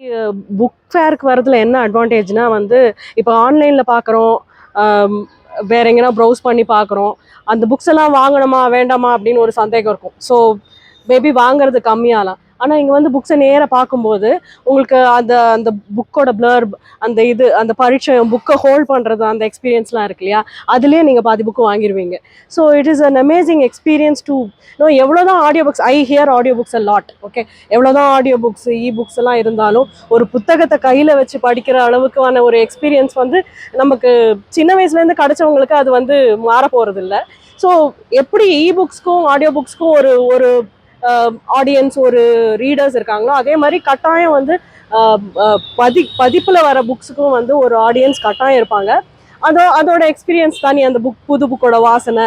Book ஃபேருக்கு வரதுல என்ன அட்வான்டேஜ்னா வந்து இப்போ ஆன்லைனில் பார்க்குறோம் வேற எங்கேனா ப்ரௌஸ் பண்ணி பார்க்குறோம் அந்த புக்ஸ் எல்லாம் வாங்கணுமா வேண்டாமா அப்படின்னு ஒரு சந்தேகம் இருக்கும். ஸோ மேபி வாங்குறது கம்மியாகலாம் ஆனால் இங்கே வந்து புக்ஸை நேராக பார்க்கும்போது உங்களுக்கு அந்த அந்த புக்கோட பிளர் அந்த இது அந்த பரிச்சயம் புக்கை ஹோல்ட் பண்ணுறது அந்த எக்ஸ்பீரியன்ஸ்லாம் இருக்கு இல்லையா? அதுலேயே நீங்கள் பாதி book வாங்கிடுவீங்க so it is an amazing experience to know எவ்வளோ தான் audio books I hear audio books a lot okay எவ்வளோ தான் ஆடியோ புக்ஸ் இ புக்ஸ் எல்லாம் இருந்தாலும் ஒரு புத்தகத்தை கையில் வச்சு படிக்கிற அளவுக்கான ஒரு எக்ஸ்பீரியன்ஸ் வந்து நமக்கு சின்ன வயசுலேருந்து கிடைச்சவங்களுக்கு அது வந்து மாற போகிறதில்ல இல்லை ஸோ எப்படி இ புக்ஸ்க்கும் ஆடியோ புக்ஸ்க்கும் ஒரு ஒரு ஆடியன்ஸ் ஒரு ரீடர்ஸ் இருக்காங்களோ அதே மாதிரி கட்டாயம் வந்து பதி பதிப்பில் வர புக்ஸுக்கும் வந்து ஒரு ஆடியன்ஸ் கட்டாயம் இருப்பாங்க. அதோ அதோட எக்ஸ்பீரியன்ஸ் தானே அந்த புக் புது புக்கோட வாசனை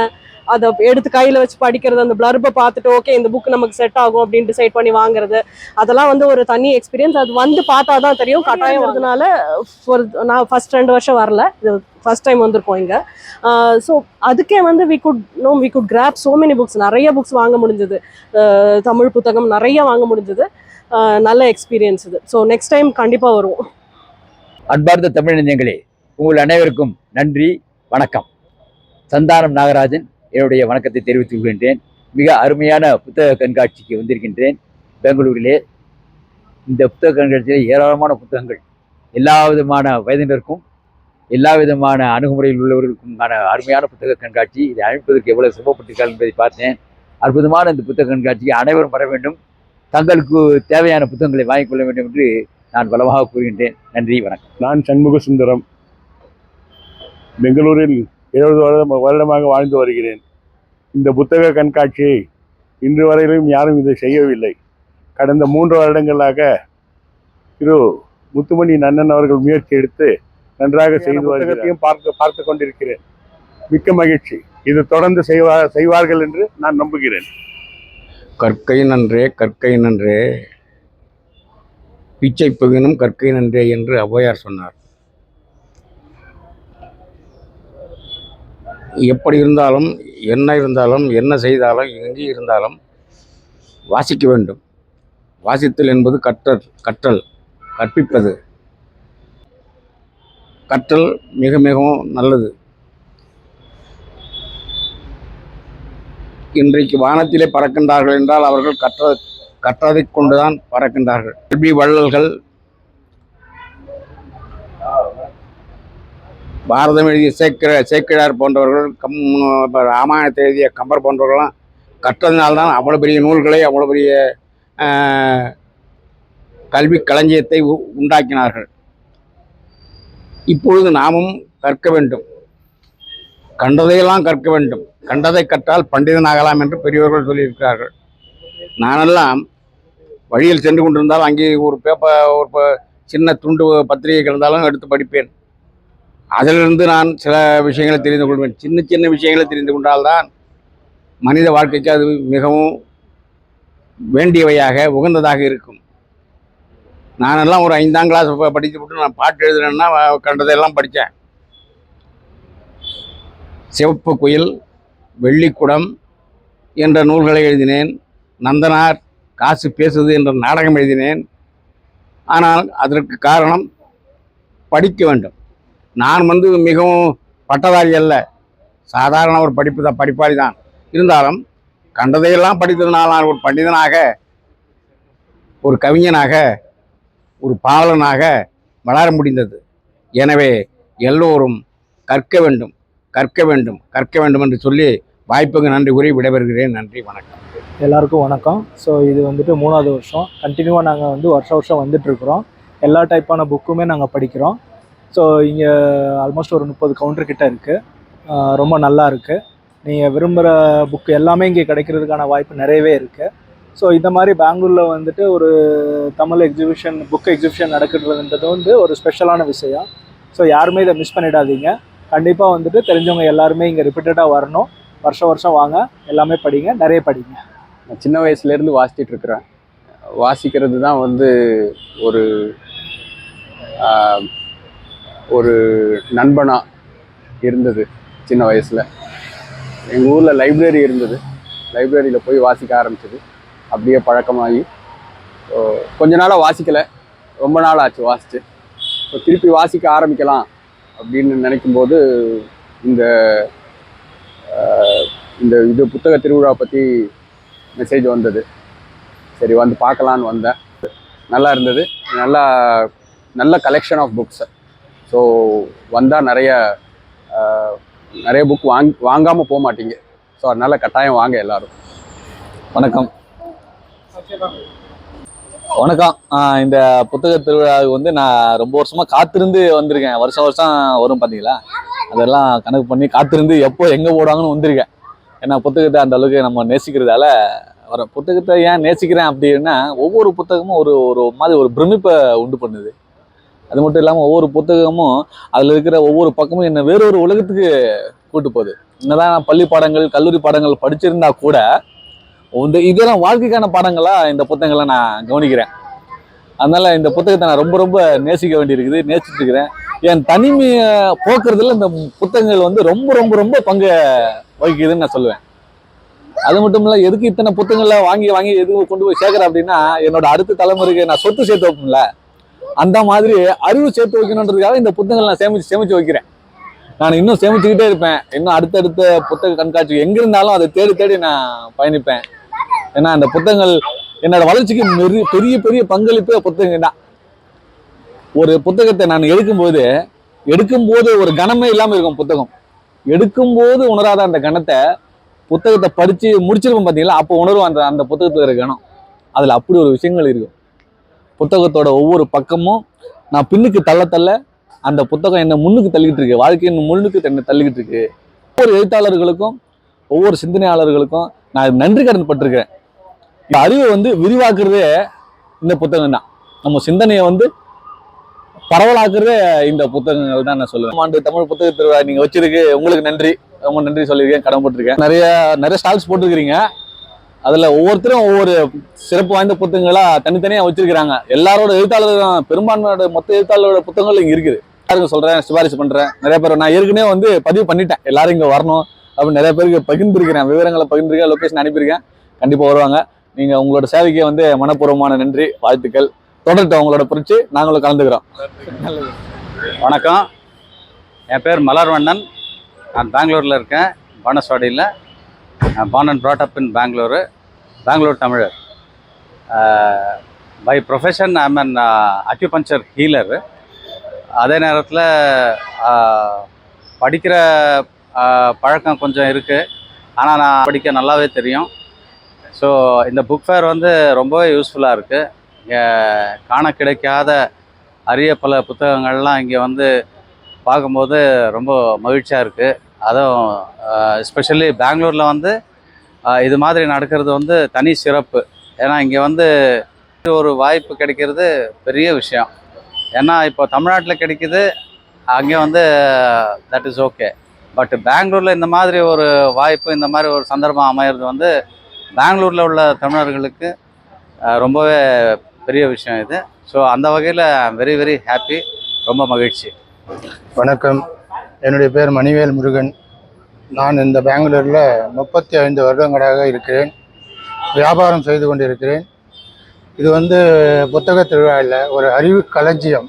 அதை எடுத்து கையில் வச்சு படிக்கிறது அந்த பிளர்பை பார்த்துட்டு ஓகே இந்த புக் நமக்கு செட் ஆகும் அப்படின்னு டிசைட் பண்ணி வாங்குறது. அதெல்லாம் வந்து ஒரு தனி எக்ஸ்பீரியன்ஸ் அது வந்து பார்த்தா தான் தெரியும். கட்டாயம் வரதுனால ஒரு நான் ஃபர்ஸ்ட் ரெண்டு வருஷம் வரல. இது ஃபர்ஸ்ட் டைம் வந்திருக்கோம் இங்கே. ஸோ அதுக்கே வந்து we could know we could grab so many books நிறைய புக்ஸ் வாங்க முடிஞ்சது. தமிழ் புத்தகம் நிறைய வாங்க முடிஞ்சது. நல்ல எக்ஸ்பீரியன்ஸ் இது. ஸோ நெக்ஸ்ட் டைம் கண்டிப்பாக வருவோம் அன்பார்ந்த தமிழஞ்சங்களே உங்கள் அனைவருக்கும் நன்றி வணக்கம். சந்தானம் நாகராஜன் என்னுடைய வணக்கத்தை தெரிவித்துக் கொள்கின்றேன். மிக அருமையான புத்தக கண்காட்சிக்கு வந்திருக்கின்றேன். பெங்களூரிலே இந்த புத்தக கண்காட்சியில் ஏராளமான புத்தகங்கள் எல்லா விதமான வயதினருக்கும் எல்லா விதமான அணுகுமுறையில் உள்ளவர்களுக்குமான அருமையான புத்தக கண்காட்சி. இதை அமைப்பதற்கு எவ்வளவு சிரமப்பட்டிருக்கார்கள் என்பதை பார்த்தேன். அற்புதமான இந்த புத்தக கண்காட்சிக்கு அனைவரும் வர வேண்டும். தங்களுக்கு தேவையான புத்தகங்களை வாங்கிக் கொள்ள வேண்டும் என்று நான் பலமாக கூறுகின்றேன். நன்றி வணக்கம். நான் சண்முக சுந்தரம் பெங்களூரில் இருபது வருடம் வருடமாக வாழ்ந்து வருகிறேன். இந்த புத்தக கண்காட்சியை இன்று வரையிலும் யாரும் இதை செய்யவில்லை. கடந்த மூன்று வருடங்களாக திரு முத்துமணி நன்னன் அவர்கள் முயற்சி எடுத்து நன்றாக செய்து வருகிறதையும் பார்க்க பார்த்து கொண்டிருக்கிறேன். மிக்க மகிழ்ச்சி. இது தொடர்ந்து செய்வா செய்வார்கள் என்று நான் நம்புகிறேன். கற்கை நன்றே கற்கை நன்றே. பிச்சை பகினும் கற்கை நன்றே என்று ஔவையார் சொன்னார். எப்படி இருந்தாலும் என்ன இருந்தாலும் என்ன செய்தாலும் எங்கே இருந்தாலும் வாசிக்க வேண்டும். வாசித்தல் என்பது கற்றல் கற்றல் கற்பிப்பது. கற்றல் மிக மிகவும் நல்லது. இன்றைக்கு வானத்திலே பறக்கின்றார்கள் என்றால் அவர்கள் கற்ற கற்றதை கொண்டுதான் பறக்கின்றார்கள். கல்வி வள்ளல்கள் பாரதம் எழுதிய சேக்கிர சேக்கிழார் போன்றவர்கள் கம் ராமாயணத்தை எழுதிய கம்பர் போன்றவர்கள்லாம் கற்றதினால்தான் அவ்வளோ பெரிய நூல்களை அவ்வளோ பெரிய கல்வி களஞ்சியத்தை உ- உண்டாக்கினார்கள். இப்பொழுது நாமும் கற்க வேண்டும். கண்டதையெல்லாம் கற்க வேண்டும். கண்டதை கற்றால் பண்டிதனாகலாம் என்று பெரியவர்கள் சொல்லியிருக்கிறார்கள். நானெல்லாம் வழியில் சென்று கொண்டிருந்தால் அங்கே ஒரு பேப்பர் ஒரு சின்ன துண்டு பத்திரிகை கிடந்தாலும் எடுத்து படிப்பேன். அதிலிருந்து நான் சில விஷயங்களை தெரிந்து கொள்வேன். சின்ன சின்ன விஷயங்களை தெரிந்து கொண்டால்தான் மனித வாழ்க்கைக்கு அது மிகவும் வேண்டியவையாக உகந்ததாக இருக்கும். நானெல்லாம் ஒரு ஐந்தாம் கிளாஸ் படித்து விட்டு நான் பாட்டு எழுதுனேன்னா கண்டதையெல்லாம் படித்தேன். சிவப்பு குயில் வெள்ளிக்குடம் என்ற நூல்களை எழுதினேன். நந்தனார் காசு பேசுது என்ற நாடகம் எழுதினேன். ஆனால் அதற்கு காரணம் படிக்க வேண்டும். நான் வந்து மிகவும் பட்டதாரி அல்ல. சாதாரண ஒரு படிப்பு தான் படிப்பாளி தான். இருந்தாலும் கண்டதையெல்லாம் படித்ததனால் நான் ஒரு பண்டிதனாக ஒரு கவிஞனாக ஒரு பாவலனாக வளர முடிந்தது. எனவே எல்லோரும் கற்க வேண்டும் கற்க வேண்டும் கற்க வேண்டும் என்று சொல்லி வாய்ப்புக்கு நன்றி கூறி விடைபெறுகிறேன். நன்றி வணக்கம். எல்லாருக்கும் வணக்கம். ஸோ இது வந்துட்டு மூணாவது வருஷம். கண்டினியூவாக நாங்கள் வந்து வருஷம் வருஷம் வந்துட்டுருக்குறோம் எல்லா டைப்பான புக்குமே நாங்கள் படிக்கிறோம். ஸோ இங்கே ஆல்மோஸ்ட் ஒரு முப்பது கவுண்டர் கிட்ட இருக்குது ரொம்ப நல்லா இருக்குது நீங்கள் விரும்புகிற புக்கு எல்லாமே இங்கே கிடைக்கிறதுக்கான வாய்ப்பு நிறையவே இருக்குது ஸோ இந்த மாதிரி பெங்களூரில் வந்துட்டு ஒரு தமிழ் எக்ஸிபிஷன் புக் எக்ஸிபிஷன் நடக்கிறதுன்றது வந்து ஒரு ஸ்பெஷலான விஷயம். ஸோ யாருமே இதை மிஸ் பண்ணிடாதீங்க. கண்டிப்பாக வந்துட்டு தெரிஞ்சவங்க எல்லாருமே இங்கே ரிப்பீட்டடாக வரணும். வருஷம் வருஷம் வாங்க. எல்லாமே படிங்க. நிறைய படிங்க. நான் சின்ன வயசுலேருந்து வாசிச்சிட்டு இருக்கிறேன். வாசிக்கிறது தான் வந்து ஒரு ஒரு நண்பனாக இருந்தது சின்ன வயசில். எங்கள் ஊரில் லைப்ரரி இருந்தது. லைப்ரரியில் போய் வாசிக்க ஆரம்பிச்சது. அப்படியே பழக்கமாகி கொஞ்ச நாளாக வாசிக்கலை. ரொம்ப நாள் ஆச்சு வாசித்து இப்போ திருப்பி வாசிக்க ஆரம்பிக்கலாம் அப்படின்னு நினைக்கும்போது இந்த இந்த இது புத்தக திருவிழா பற்றி மெசேஜ் வந்தது. சரி வந்து பார்க்கலான்னு வந்தேன். நல்லா இருந்தது. நல்லா நல்ல கலெக்ஷன் ஆஃப் புக்ஸ் ஸோ வந்தால் நிறைய நிறைய புக் வாங் வாங்காமல் போக மாட்டீங்க. ஸோ அதனால் கட்டாயம் வாங்க எல்லாரும். வணக்கம். வணக்கம். இந்த புத்தக திருவிழாவுக்கு வந்து நான் ரொம்ப வருஷமாக காத்திருந்து வந்திருக்கேன். வருஷம் வருஷம் வரும் பார்த்தீங்களா அதெல்லாம் கணக்கு பண்ணி காத்திருந்து எப்போ எங்கே போடுவாங்கன்னு வந்திருக்கேன். ஏன்னா புத்தகத்தை அந்த அளவுக்கு நம்ம நேசிக்கிறதால வர புத்தகத்தை ஏன் நேசிக்கிறேன் அப்படின்னா ஒவ்வொரு புத்தகமும் ஒரு ஒரு மாதிரி ஒரு பிரமிப்பை உண்டு பண்ணுது. அது மட்டும் இல்லாமல் ஒவ்வொரு புத்தகமும் அதில் இருக்கிற ஒவ்வொரு பக்கமும் என்னை வேறொரு உலகத்துக்கு கூட்டு போகுது. என்னதான் நான் பள்ளி பாடங்கள் கல்லூரி பாடங்கள் படிச்சிருந்தா கூட இந்த இதெல்லாம் வாழ்க்கைக்கான பாடங்களாக இந்த புத்தகங்களை நான் கவனிக்கிறேன். அதனால் இந்த புத்தகத்தை நான் ரொம்ப ரொம்ப நேசிக்க வேண்டியிருக்குது நேசிச்சிருக்கிறேன். இருக்கிறேன் என் தனிமையை போக்குறதுல இந்த புத்தகங்கள் வந்து ரொம்ப ரொம்ப ரொம்ப பங்கு வகிக்குதுன்னு நான் சொல்லுவேன். அது மட்டும் இல்லை எதுக்கு இத்தனை புத்தகங்களை வாங்கி வாங்கி எதுவும் கொண்டு போய் சேர்க்குறேன் அப்படின்னா என்னோட அடுத்த தலைமுறைக்கு நான் சொத்து சேர்த்து வைப்பேன்ல. அந்த மாதிரி அறிவு சேர்த்து வைக்கணுன்றதுக்காக இந்த புத்தகங்களை நான் சேமிச்சு சேமிச்சு வைக்கிறேன். நான் இன்னும் சேமிச்சுக்கிட்டே இருப்பேன். இன்னும் அடுத்தடுத்த புத்தக கண்காட்சி எங்க இருந்தாலும் அதை தேடி தேடி நான் பயணிப்பேன். ஏன்னா அந்த புத்தகங்கள் என்னோட வளர்ச்சிக்கு மெரி- பெரிய பெரிய பங்களிப்பே புத்தகம் தான். ஒரு புத்தகத்தை நான் எடுக்கும்போது எடுக்கும்போது ஒரு கணமே இல்லாமல் இருக்கும் புத்தகம். எடுக்கும்போது உணராத அந்த கணத்தை புத்தகத்தை படிச்சு முடிச்சிருப்போம் பார்த்தீங்களா அப்போ உணர்வு அந்த அந்த புத்தகத்தில் இருக்கிற கணம் அதில் அப்படி ஒரு விஷயங்கள் இருக்கும். புத்தகத்தோட ஒவ்வொரு பக்கமும் நான் பின்னுக்கு தள்ள தள்ள அந்த புத்தகம் என்ன முன்னுக்கு தள்ளிக்கிட்டு இருக்கு. வாழ்க்கையின் முன்னுக்கு என்னை தள்ளிக்கிட்டு இருக்கு. ஒவ்வொரு எழுத்தாளர்களுக்கும் ஒவ்வொரு சிந்தனையாளர்களுக்கும் நான் நன்றி கடன் பட்டிருக்கிறேன். இந்த அறிவை வந்து விரிவாக்குறதே இந்த புத்தகம் தான் நம்ம சிந்தனையை வந்து பரவலாக்குறதே இந்த புத்தகங்கள் தான் நான் சொல்லுவேன். ஆண்டு தமிழ் புத்தக திருவிழா நீங்கள் வச்சிருக்கு. உங்களுக்கு நன்றி. ரொம்ப நன்றி சொல்லியிருக்கேன். கடமைப்பட்டிருக்கேன் நிறைய நிறைய ஸ்டால்ஸ் போட்டிருக்கிறீங்க. அதில் ஒவ்வொருத்தரும் ஒவ்வொரு சிறப்பு வாய்ந்த புத்தகங்களா தனித்தனியாக வச்சிருக்கிறாங்க. எல்லாரோட எழுத்தாளரும் பெரும்பான்மையோட மொத்த எழுத்தாளரோட புத்தகங்கள் இங்கே இருக்குது. எல்லாருக்கும் சொல்கிறேன் சிபாரிசு பண்ணுறேன் நிறைய பேர் நான் ஏற்கனவே வந்து பதிவு பண்ணிட்டேன். எல்லாரும் இங்கே வரணும் அப்படின்னு நிறைய பேருக்கு பகிர்ந்துருக்கிறேன். விவரங்களை பகிர்ந்துருக்கேன் லொக்கேஷன் அனுப்பியிருக்கேன். கண்டிப்பாக வருவாங்க. நீங்கள் உங்களோட சேவைக்கு வந்து மனப்பூர்வமான நன்றி வாழ்த்துக்கள். தொடரட்டும் உங்களோட பிரித்து நாங்களும் கலந்துக்கிறோம். வணக்கம். என் பேர் மலர்வண்ணன். நான் பெங்களூரில் இருக்கேன். பானஸ்வாடியில் born and brought in Bengaluru Bangalore தமிழர். By profession I'm an acupuncture healer அதே நேரத்தில் uh, படிக்கிற uh, பழக்கம் கொஞ்சம் இருக்குது ஆனால் நான் படிக்க நல்லாவே தெரியும். ஸோ இந்த புக் ஃபேர் வந்து ரொம்பவே யூஸ்ஃபுல்லாக இருக்குது இங்கே காண கிடைக்காத அரிய பல புத்தகங்கள்லாம் இங்கே வந்து பார்க்கும்போது ரொம்ப மகிழ்ச்சியாக இருக்குது அதுவும் எஸ்பெஷலி பெங்களூரில் வந்து இது மாதிரி நடக்கிறது வந்து தனி சிறப்பு. ஏன்னா இங்கே வந்து ஒரு வாய்ப்பு கிடைக்கிறது பெரிய விஷயம். ஏன்னா இப்போ தமிழ்நாட்டில் கிடைக்கிது அங்கே வந்து தட் இஸ் ஓகே பட் பெங்களூரில் இந்த மாதிரி ஒரு வாய்ப்பு இந்த மாதிரி ஒரு சந்தர்ப்பம் அமையிறது வந்து பெங்களூரில் உள்ள தமிழர்களுக்கு ரொம்பவே பெரிய விஷயம் இது. ஸோ அந்த வகையில் வெரி வெரி ஹாப்பி ரொம்ப மகிழ்ச்சி. வணக்கம். என்னுடைய பேர் மணிவேல் முருகன். நான் இந்த பெங்களூரில் முப்பத்தி ஐந்து வருடங்களாக இருக்கிறேன். வியாபாரம் செய்து கொண்டிருக்கிறேன். இது வந்து புத்தக திருவிழாவில் ஒரு அறிவு களஞ்சியம்.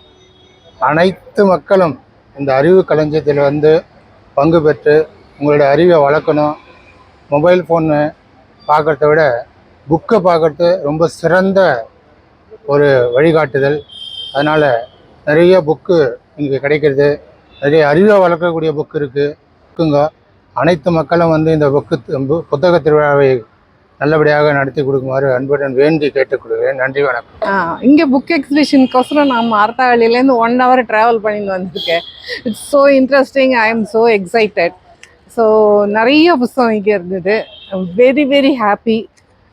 அனைத்து மக்களும் இந்த அறிவு களஞ்சியத்தில் வந்து பங்கு பெற்று உங்களுடைய அறிவை வளர்க்கணும். மொபைல் ஃபோனு பார்க்குறத விட புக்கை பார்க்குறது ரொம்ப சிறந்த ஒரு வழிகாட்டுதல். அதனால் நிறைய புக்கு இங்கே கிடைக்கிறது. நிறைய அறிவை வளர்க்கக்கூடிய புக்கு இருக்குது புக்குங்க அனைத்து மக்களும் வந்து இந்த புக்கு புத்தக திருவிழாவை நல்லபடியாக நடத்தி கொடுக்குமாறு அன்புடன் வேண்டி கேட்டுக்கொள்கிறேன். நன்றி வணக்கம். ஆ இங்கே புக் எக்ஸிபிஷனுக்கோசரம் நான் மார்த்தாவளியிலேருந்து ஒன் ஹவர் ட்ராவல் பண்ணிட்டு வந்திருக்கேன். It's so interesting I am so excited so நிறைய புஸ்தகம் இங்கே இருந்தது. வெரி வெரி ஹாப்பி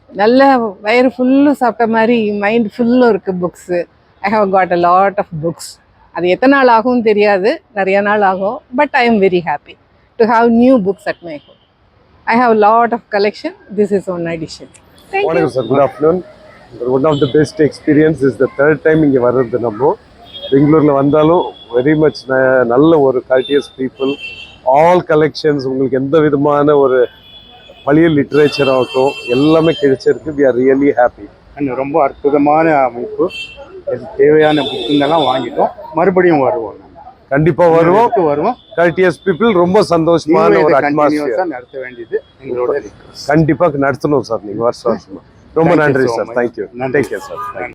நல்ல வயிறு ஃபுல்லு சாப்பிட்ட மாதிரி மைண்ட் ஃபுல்லும் இருக்குது books I have got a lot of books அது எத்தனை நாள் ஆகும்னு தெரியாது. நிறைய நாள் ஆகும். But I am very happy to have new books at my home I have lot of collection this is one addition thank you வணக்கம் sir good afternoon one of the best experience is the third time இங்கே வர்றது நம்ம. பெங்களூரில் வந்தாலும் very much நல்ல ஒரு கல்டியஸ் people all collections உங்களுக்கு எந்த விதமான ஒரு பழைய லிட்ரேச்சர் ஆகட்டும் எல்லாமே கிடைச்சிருக்கு. வி ஆர் ரியலி ஹாப்பி ரொம்ப அற்புதமான அமைப்பு. தேவையான புக்குங்கெல்லாம் வாங்கிட்டோம். மறுபடியும் வருவோம். கண்டிப்பா வருவோம். வருவோம். கல்டியஸ் பீப்புள் ரொம்ப சந்தோஷமான ஒரு அட்மாஸ்பியர் நடத்த வேண்டியது எங்களோட. கண்டிப்பா நடத்தணும் சார் நீங்க வருஷம் வருஷமா. ரொம்ப நன்றி sir. Thank you. Take care sir